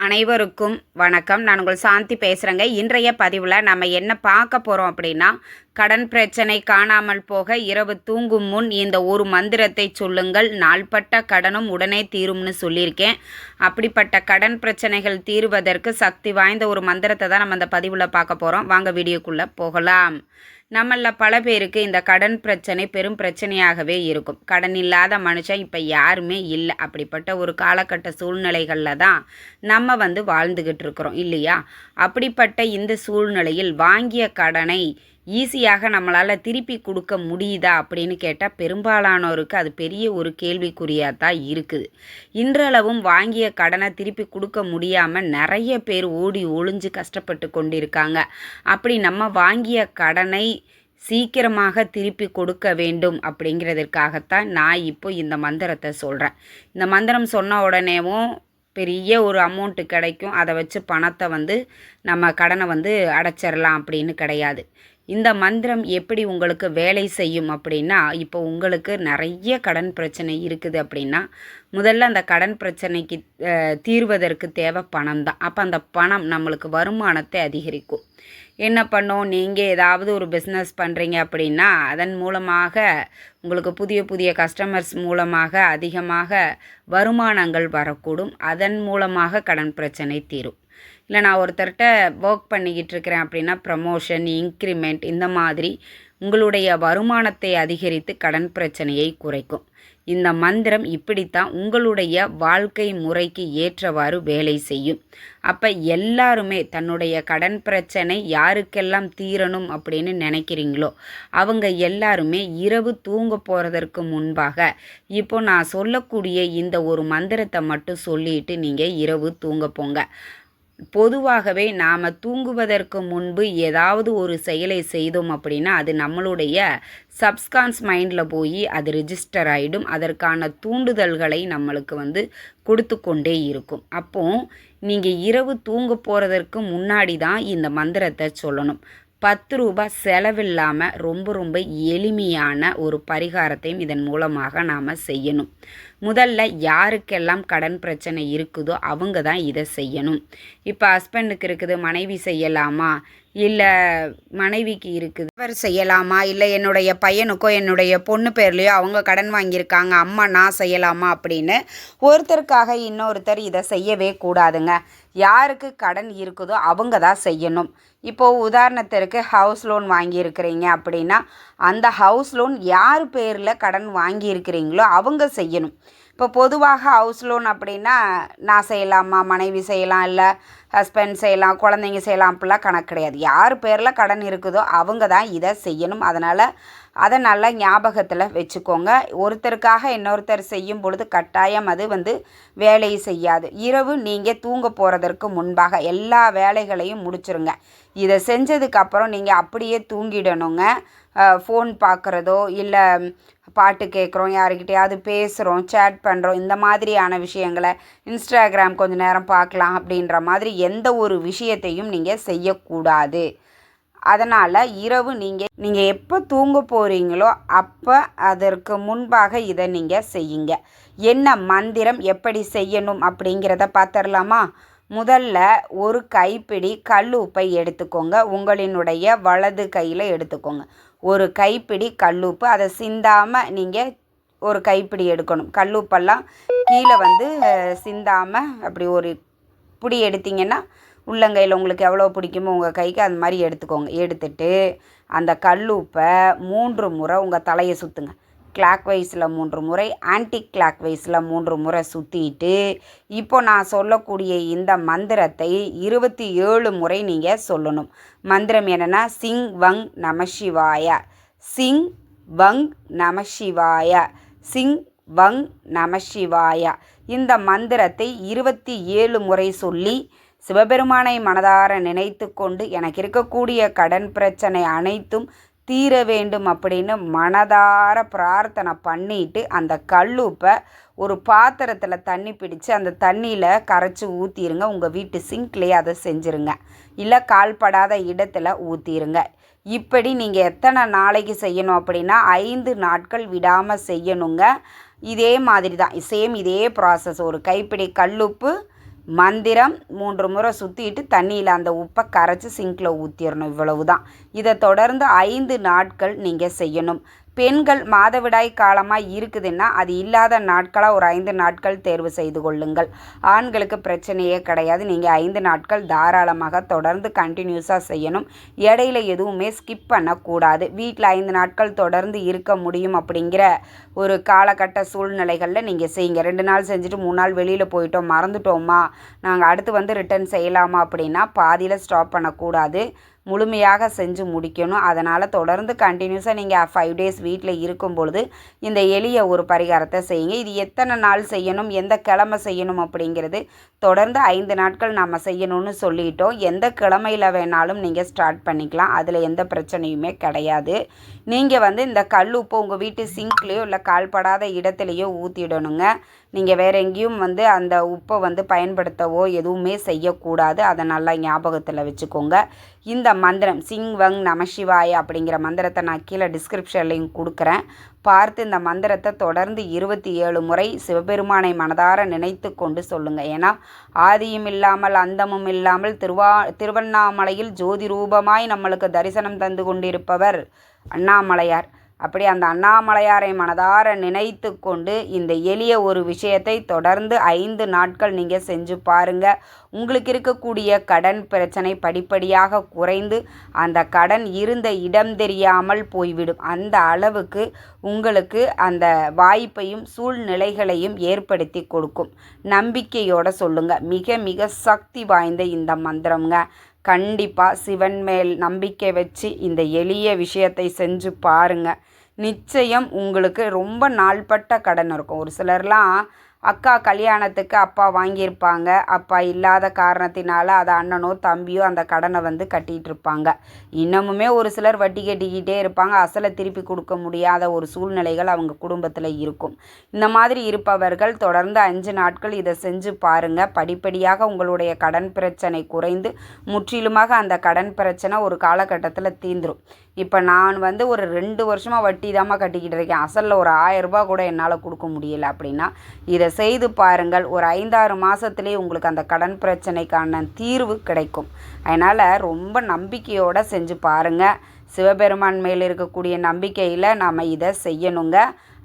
அனைவருக்கும் வணக்கம். நான் உங்கள் சாந்தி பேசுகிறேங்க இன்றைய பதிவில் நம்ம என்ன பார்க்க போகிறோம் அப்படின்னா கடன் பிரச்சனை காணாமல் போக இரவு தூங்கும் முன் இந்த ஒரு மந்திரத்தை சொல்லுங்கள். நாள்பட்ட கடனும் உடனே தீரும்னு சொல்லியிருக்கேன். அப்படிப்பட்ட கடன் பிரச்சனைகள் தீருவதற்கு சக்தி வாய்ந்த ஒரு மந்திரத்தை தான் நம்ம அந்த பதிவில் பார்க்க போகிறோம் வாங்க வீடியோக்குள்ளே போகலாம். நம்மள பல பேருக்கு இந்த கடன் பிரச்சனை பெரும் பிரச்சனையாகவே இருக்கும். கடன் இல்லாத மனுஷன் இப்போ யாருமே இல்லை. அப்படிப்பட்ட ஒரு காலகட்ட சூழ்நிலைகளில் தான் நம்ம வந்து வாழ்ந்துக்கிட்டு இருக்கிறோம் இல்லையா? அப்படிப்பட்ட இந்த சூழ்நிலையில் வாங்கிய கடனை ஈஸியாக நம்மளால் திருப்பி கொடுக்க முடியுதா அப்படின்னு கேட்டால் பெரும்பாலானோருக்கு அது பெரிய ஒரு கேள்விக்குறியாக தான் இருக்குது. இன்றளவும் வாங்கிய கடனை திருப்பி கொடுக்க முடியாமல் நிறைய பேர் ஓடி ஒளிஞ்சு கஷ்டப்பட்டு கொண்டிருக்காங்க. அப்படி நம்ம வாங்கிய கடனை சீக்கிரமாக திருப்பி கொடுக்க வேண்டும் அப்படிங்கிறதுக்காகத்தான் நான் இப்போ இந்த மந்திரத்தை சொல்கிறேன் இந்த மந்திரம் சொன்ன உடனேவும் பெரிய ஒரு அமௌண்ட்டு கிடைக்கும். அதை வச்சு பணத்தை வந்து நம்ம கடனை வந்து அடைச்சிடலாம் அப்படின்னு கிடையாது. இந்த மந்திரம் எப்படி உங்களுக்கு வேலை செய்யும் அப்படின்னா இப்போ உங்களுக்கு நிறைய கடன் பிரச்சனை இருக்குது அப்படின்னா முதல்ல அந்த கடன் பிரச்சனைக்கு தீர்வதற்கு தேவை பணம் தான். அப்போ அந்த பணம் நம்மளுக்கு வருமானத்தை அதிகரிக்கும். என்ன பண்ணும்? நீங்கள் ஏதாவது ஒரு பிஸ்னஸ் பண்ணுறீங்க அப்படின்னா அதன் மூலமாக உங்களுக்கு புதிய புதிய கஸ்டமர்ஸ் மூலமாக அதிகமாக வருமானங்கள் வரக்கூடும். அதன் மூலமாக கடன் பிரச்சனை தீரும். இல்லை நான் ஒருத்தர்கிட்ட ஒர்க் பண்ணிக்கிட்டு இருக்கிறேன் அப்படின்னா ப்ரமோஷன் இன்க்ரிமெண்ட் இந்த மாதிரி உங்களுடைய வருமானத்தை அதிகரித்து கடன் பிரச்சனையை குறைக்கும். இந்த மந்திரம் இப்படித்தான் உங்களுடைய வாழ்க்கை முறைக்கு ஏற்றவாறு வேலை செய்யும். அப்போ எல்லாருமே தன்னுடைய கடன் பிரச்சனை யாருக்கெல்லாம் தீரணும் அப்படின்னு நினைக்கிறீங்களோ அவங்க எல்லாருமே இரவு தூங்க போகிறதற்கு முன்பாக இப்போ நான் சொல்லக்கூடிய இந்த ஒரு மந்திரத்தை மட்டும் சொல்லிட்டு நீங்கள் இரவு தூங்க போங்க. பொதுவாகவே நாம் தூங்குவதற்கு முன்பு ஏதாவது ஒரு செயலை செய்தோம் அப்படின்னா அது நம்மளுடைய சப்ஸ்கான்ஸ் மைண்டில் போய் அது ரிஜிஸ்டர் ஆகிடும் அதற்கான தூண்டுதல்களை நம்மளுக்கு வந்து கொடுத்து கொண்டே இருக்கும். அப்போது நீங்கள் இரவு தூங்க போகிறதற்கு முன்னாடி தான் இந்த மந்திரத்தை சொல்லணும். பத்து ரூபாய் செலவில்லாமல் ரொம்ப ரொம்ப எளிமையான ஒரு பரிகாரத்தையும் இதன் மூலமாக நாம் செய்யணும். முதல்ல யாருக்கெல்லாம் கடன் பிரச்சனை இருக்குதோ அவங்க தான் இதை செய்யணும். இப்போ ஹஸ்பண்டுக்கு இருக்குது மனைவி செய்யலாமா? இல்லை மனைவிக்கு இருக்குது அவர் செய்யலாமா? இல்லை என்னுடைய பையனுக்கோ என்னுடைய பொண்ணு பேர்லையோ அவங்க கடன் வாங்கியிருக்காங்க அம்மா நான் செய்யலாமா அப்படின்னு ஒருத்தருக்காக இன்னொருத்தர் இதை செய்யவே கூடாதுங்க. யாருக்கு கடன் இருக்குதோ அவங்க தான் செய்யணும். இப்போது உதாரணத்திற்கு ஹவுஸ் லோன் வாங்கியிருக்கிறீங்க அப்படின்னா அந்த ஹவுஸ் லோன் யார் பேரில் கடன் வாங்கியிருக்கிறீங்களோ அவங்க செய்யணும். இப்போ பொதுவாக ஹவுஸ் லோன் அப்படின்னா நான் செய்யலாமா மனைவி செய்யலாம் இல்லை ஹஸ்பண்ட் செய்யலாம் குழந்தைங்க செய்யலாம் அப்படிலாம் கணக்கு கிடையாது. யார் பேரில் கடன் இருக்குதோ அவங்க தான் இதை செய்யணும். அதனால் அதை நல்லா ஞாபகத்தில் வச்சுக்கோங்க. ஒருத்தருக்காக இன்னொருத்தர் செய்யும் பொழுது கட்டாயம் அது வந்து வேலையை செய்யாது. இரவு நீங்கள் தூங்க போகிறதற்கு முன்பாக எல்லா வேலைகளையும் முடிச்சிருங்க. இதை செஞ்சதுக்கப்புறம் நீங்கள் அப்படியே தூங்கிடணுங்க. ஃபோன் பார்க்குறதோ இல்லை பாட்டு கேட்குறோம் யாருக்கிட்டையாவது பேசுகிறோம் சேட் பண்ணுறோம் இந்த மாதிரியான விஷயங்களை இன்ஸ்டாகிராம் கொஞ்ச நேரம் பார்க்கலாம் அப்படின்ற மாதிரி எந்த ஒரு விஷயத்தையும் நீங்கள் செய்யக்கூடாது. அதனால் இரவு நீங்கள் நீங்கள் எப்போ தூங்க போகிறீங்களோ அப்போ அதற்கு முன்பாக இதை நீங்கள் செய்யுங்க. என்ன மந்திரம் எப்படி செய்யணும் அப்படிங்கிறத பார்த்துடலாமா முதல்ல ஒரு கைப்பிடி கல் உப்பை எடுத்துக்கோங்க. உங்களினுடைய வலது கையில் எடுத்துக்கோங்க. ஒரு கைப்பிடி கல்லுப்பு. அதை சிந்தாமல் நீங்கள் ஒரு கைப்பிடி எடுக்கணும். கல்லுப்பெல்லாம் கீழே வந்து சிந்தாமல் அப்படி ஒரு பிடி எடுத்தீங்கன்னா உள்ளங்கையில் உங்களுக்கு எவ்வளோ பிடிக்குமோ உங்கள் கைக்கு அந்த மாதிரி எடுத்துக்கோங்க. எடுத்துட்டு அந்த கல்லுப்பை மூன்று முறை உங்கள் தலையை சுற்றுங்க கிளாக் வைஸில் மூன்று முறை ஆன்டி கிளாக் வைஸில் மூன்று முறை சுற்றிட்டு இப்போ நான் சொல்லக்கூடிய இந்த மந்திரத்தை இருபத்தி ஏழு முறை நீங்கள் சொல்லணும். மந்திரம் என்னென்னா சிங் வங் நம சிவாய. சிங் வங் நம சிவாய. சிங் வங் நம சிவாய. இந்த மந்திரத்தை இருபத்தி ஏழு முறை சொல்லி சிவபெருமானை மனதார நினைத்து கொண்டு எனக்கு இருக்கக்கூடிய கடன் பிரச்சனை அனைத்தும் தீர வேண்டும் அப்படின்னு மனதார பிரார்த்தனை பண்ணிட்டு அந்த கல்லுப்பை ஒரு பாத்திரத்தில் தண்ணி பிடிச்சு அந்த தண்ணியில் கரைச்சி ஊற்றிடுங்க உங்கள் வீட்டு சிங்க்லேயே அதை செஞ்சுருங்க. இல்லை கால்படாத இடத்துல ஊற்றிடுங்க இப்படி நீங்கள் எத்தனை நாளைக்கு செய்யணும் அப்படின்னா ஐந்து நாட்கள் விடாமல் செய்யணுங்க. இதே மாதிரி தான் சேம் இதே ப்ராசஸ் ஒரு கைப்பிடி கல்லுப்பு மந்திரம் மூன்று முறை சுற்றிட்டு தண்ணியில் அந்த உப்பை கரைச்சி சிங்கில் ஊற்றிடணும் இவ்வளவு தான் இதை தொடர்ந்து ஐந்து நாட்கள் நீங்கள் செய்யணும். பெண்கள் மாதவிடாய் காலமாக இருக்குதுன்னா அது இல்லாத நாட்களாக ஒரு ஐந்து நாட்கள் தேர்வு செய்து கொள்ளுங்கள். ஆண்களுக்கு பிரச்சனையே கிடையாது. நீங்கள் ஐந்து நாட்கள் தாராளமாக தொடர்ந்து கண்டினியூஸாக செய்யணும். இடையில எதுவுமே ஸ்கிப் பண்ணக்கூடாது. வீட்டில் ஐந்து நாட்கள் தொடர்ந்து இருக்க முடியும் அப்படிங்கிற ஒரு காலகட்ட சூழ்நிலைகளில் நீங்கள் செய்யுங்க. ரெண்டு நாள் செஞ்சுட்டு மூணு நாள் வெளியில் போயிட்டோம் மறந்துட்டோமா? நாங்கள் அடுத்து வந்து ரிட்டர்ன் செய்யலாமா அப்படின்னா பாதியில் ஸ்டாப் பண்ணக்கூடாது. முழுமையாக செஞ்சு முடிக்கணும். அதனால் தொடர்ந்து கண்டினியூஸாக நீங்கள் ஃபைவ் டேஸ் வீட்டில் இருக்கும் பொழுது இந்த எளிய ஒரு பரிகாரத்தை செய்யுங்க. இது எத்தனை நாள் செய்யணும் எந்த கிழமை செய்யணும் அப்படிங்கிறது தொடர்ந்து ஐந்து நாட்கள் நம்ம செய்யணும்னு சொல்லிட்டோம். எந்த கிழமையில் வேணாலும் நீங்கள் ஸ்டார்ட் பண்ணிக்கலாம். அதில் எந்த பிரச்சனையுமே கிடையாது. நீங்கள் வந்து இந்த கல் உப்பு உங்கள் வீட்டு சிங்க்லேயோ இல்லை கால்படாத இடத்துலையோ ஊற்றிடணுங்க நீங்கள் வேறு எங்கேயும் வந்து அந்த உப்பை வந்து பயன்படுத்தவோ எதுவுமே செய்யக்கூடாது. அதை நல்லா ஞாபகத்தில் வச்சுக்கோங்க. இந்த மந்திரம் சிங் வங் நமசிவாய் அப்படிங்கிற மந்திரத்தை நான் கீழே டிஸ்கிரிப்ஷன்லையும் கொடுக்குறேன். பார்த்து இந்த மந்திரத்தை தொடர்ந்து இருபத்தி ஏழு முறை சிவபெருமானை மனதார நினைத்து கொண்டு சொல்லுங்கள் ஏன்னா ஆதியும் இல்லாமல் அந்தமும் இல்லாமல் திருவா திருவண்ணாமலையில் ஜோதி ரூபமாய் நம்மளுக்கு தரிசனம் தந்து கொண்டிருப்பவர் அண்ணாமலையார். அப்படி அந்த அண்ணாமலையாரை மனதார நினைத்து கொண்டு இந்த எளிய ஒரு விஷயத்தை தொடர்ந்து ஐந்து நாட்கள் நீங்கள் செஞ்சு பாருங்கள் உங்களுக்கு இருக்கக்கூடிய கடன் பிரச்சனை படிப்படியாக குறைந்து அந்த கடன் இருந்த இடம் தெரியாமல் போய்விடும். அந்த அளவுக்கு உங்களுக்கு அந்த வாய்ப்பையும் சூழ்நிலைகளையும் ஏற்படுத்தி கொடுக்கும். நம்பிக்கையோட சொல்லுங்கள் மிக மிக சக்தி வாய்ந்த இந்த மந்திரம்ங்க. கண்டிப்பாக சிவன் மேல் நம்பிக்கை வச்சு இந்த எளிய விஷயத்தை செஞ்சு பாருங்கள் நிச்சயம் உங்களுக்கு ரொம்ப நாள்பட்ட கடன் இருக்கும். ஒரு சிலர்லாம் அக்கா கல்யாணத்துக்கு அப்பா வாங்கியிருப்பாங்க. அப்பா இல்லாத காரணத்தினால அதை அண்ணனோ தம்பியோ அந்த கடனை வந்து கட்டிகிட்டு இருப்பாங்க இன்னமுமே ஒரு சிலர் வட்டி கட்டிக்கிட்டே இருப்பாங்க. அசலை திருப்பி கொடுக்க முடியாத ஒரு சூழ்நிலைகள் அவங்க குடும்பத்தில் இருக்கும். இந்த மாதிரி இருப்பவர்கள் தொடர்ந்து அஞ்சு நாட்கள் இதை செஞ்சு பாருங்கள் படிப்படியாக உங்களுடைய கடன் பிரச்சனை குறைந்து முற்றிலுமாக அந்த கடன் பிரச்சனை ஒரு காலகட்டத்தில் தீந்துடும் இப்போ நான் வந்து ஒரு ரெண்டு வருஷமாக வட்டி தாம்மா கட்டிக்கிட்டு இருக்கேன் அசலில் ஒரு ஆயரரூபா கூட என்னால் கொடுக்க முடியல அப்படின்னா இதை செய்து பாருங்கள். ஒரு ஐந்தாறு மாதத்துலேயே உங்களுக்கு அந்த கடன் பிரச்சனைக்கான தீர்வு கிடைக்கும். அதனால் ரொம்ப நம்பிக்கையோடு செஞ்சு பாருங்கள் சிவபெருமான் மேல் இருக்கக்கூடிய நம்பிக்கையில் நாம் இதை செய்யணுங்க.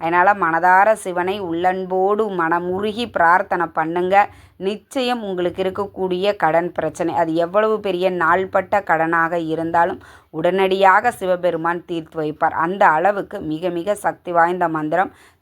அதனால் மனதார சிவனை உள்ளன்போடு மனமுருகி பிரார்த்தனை பண்ணுங்க. நிச்சயம் உங்களுக்கு இருக்கக்கூடிய கடன் பிரச்சனை அது எவ்வளவு பெரிய நாள்பட்ட கடனாக இருந்தாலும் உடனடியாக சிவபெருமான் தீர்த்து வைப்பார். அந்த அளவுக்கு மிக மிக சக்தி வாய்ந்த மந்திரம்